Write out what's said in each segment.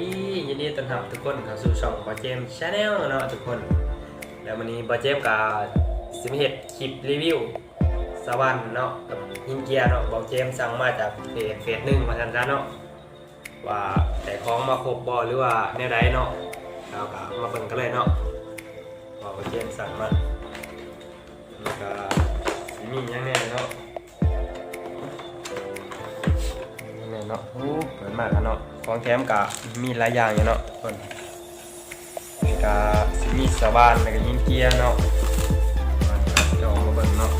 ดียินดีต้อนรับทุกคนเข้าสู่ส่องบอจมชาแนลเนาะทุกคน แล้ววันนี้บอเจมกับสิมเฮ็ดคลิปรีวิวสวรรค์เนาะกับฮินเกียเนาะบอเจมสั่งมาจากเพจเฟซหนึ่งมาทันซะเนาะว่าแต่ของมาครบบอหรือว่าแนวใดเนาะเราก็มาเบิ่งกันเลยเนาะว่าบอเจมสั่งมาแล้วก็สิมีหยังแน่เนาะยังแน่เนาะโอ้เปิดมากเนาะ ของแถมกะมีหลายอย่างอยู่เนาะทุกคนก็สิมีสว่านแล้วก็ยิงเกียร์เนาะมันก็จะออกมาเบิ่งเนาะ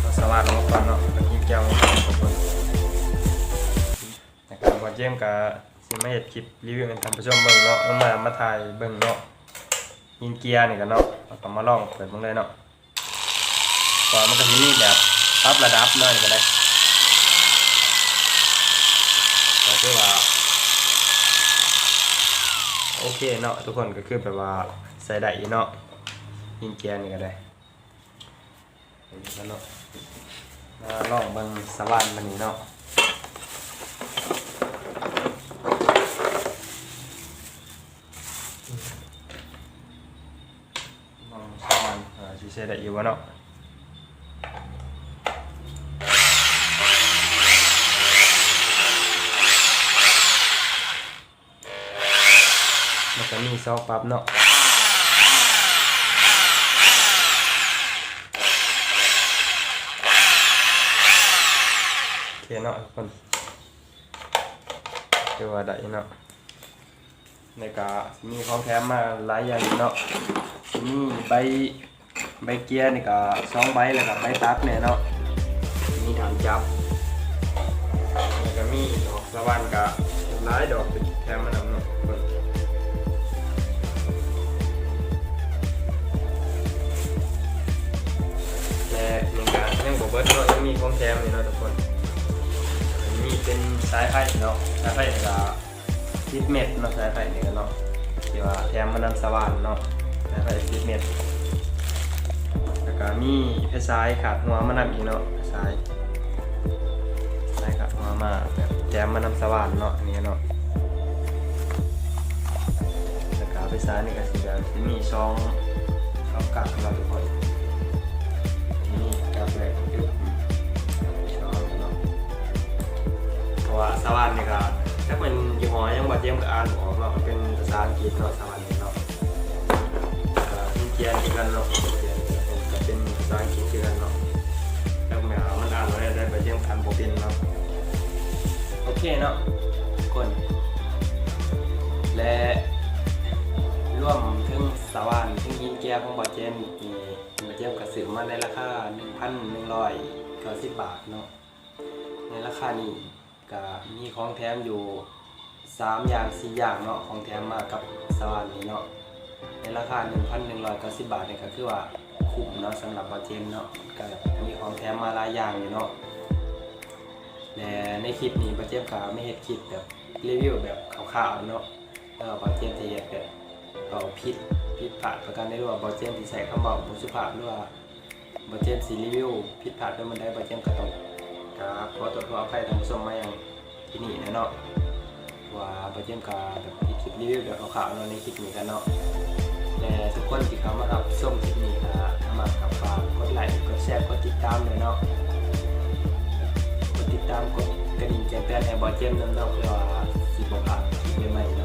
เอาสว่านออกมาก่อนเนาะแล้วยิงเกียร์ออกมาก่อนทุกคนนะครับพอเจมก็สิมาเฮ็ดคลิปรีวิวให้ท่านผู้ชมเบิ่งเนาะเอามามาถ่ายเบิ่งเนาะยิงเกียร์นี่ก็เนาะเราก็มาลองเปิดเบิ่งเลยเนาะก่อนมันก็สิมีแบบปรับระดับเนาะนี่ก็ได้ก็คือว่า โอเคเนาะทุกคนก็คือแบบว่าใส่ได้อีเนาะยิงเกียร์นี่ก็ได้แล้วเนาะมาลองเบิ่งสว่านมันนี้เนาะลองสว่านอ่าสิใส่ได้อยู่วะเนาะ มันก็มีซอกปรับเนาะโอเคเนาะทุกคนคือว่าได้เนาะในกามีของแถมมาหลายอย่างเนาะมีใบใบเกียร์นี่ก็สองใบแล้วก็ใบตัดเนี่ยเนาะมีถังจับแล้วก็มีดอกสว่านก็หลายดอกแถมมานำเนาะทุกคนและ แถมอยู่เนาะทุกคนอันนี้เป็นสายไฟเนาะสายไฟนี่ก็สิบเมตรเนาะสายไฟนี่ก็เนาะที่ว่าแถมมันนำสว่านเนาะสายไฟสิบเมตรแล้วก็มีเพชรสายขาดหัวมันนำอีกเนาะเพชรสายสายขาดหัวมาแบบแถมมันนำสว่านเนาะอันนี้เนาะแล้วก็เพชรสายนี่ก็สิแบบสิมีช่องช่องกัดเราะทุกคน ว่าสวรรค์นี่ก็ถ้าเป็นยี่ห้อยังบ่เตรียมกับอ่านออกเนาะมันเป็นภาษาอังกฤษเนาะสวรรค์นี่เนาะก็มีเกียนคือกันเนาะเกียนก็เป็นภาษาอังกฤษคือกันเนาะแล้วแม่มันอ่านได้ได้บ่เตรียมกันบ่เป็นเนาะโอเคเนาะกคนและร่วมถึงสวรรค์ถึงยินเกียร์ของบ่เจนนี่บ่เจมก็ซื้อมาในราคา1,190บาทเนาะในราคานี้ ก็มีของแถมอยู่3อย่าง4อย่างเนาะของแถมมากับสวรรค์นี้เนาะในราคา 1,190 บาทเนี่ยก็คือว่าคุ้มเนาะสำหรับบาเจมเนาะก็มีของแถมมาหลายอย่างอยู่เนาะและในคลิปนี้บาเจมก็ไม่เฮ็ดคลิปแบบรีวิวแบบคร่าวๆเนาะแล้วบาเจมจะเฮ็ดแบบเอาผิดผิดพลาดประการได้รู้ว่าบาเจมที่ใส่คำบอกบ่สุภาพหรือว่าบาเจมสิรีวิวผิดพลาดด้วยมันได้บาเจมก็ต้อง ครับขอตัวขออภัยท่านผู้ชมมาอย่างที่นี่นะเนาะว่าประเจียมกาแบบคลิปรีวิวแบบข่าวๆเนาะในคลิปนี้กันเนาะแต่ทุกคนที่เข้ามารับชมคลิปนี้ก็สามากับฝากกดไลค์กดแชร์กดติดตามเลยเนาะกดติดตามกดกระดิ่งแจ้งเตือนให้บอเจมนำเนาะเพื่อว่าสิบพลาดคลิปใหม่ๆ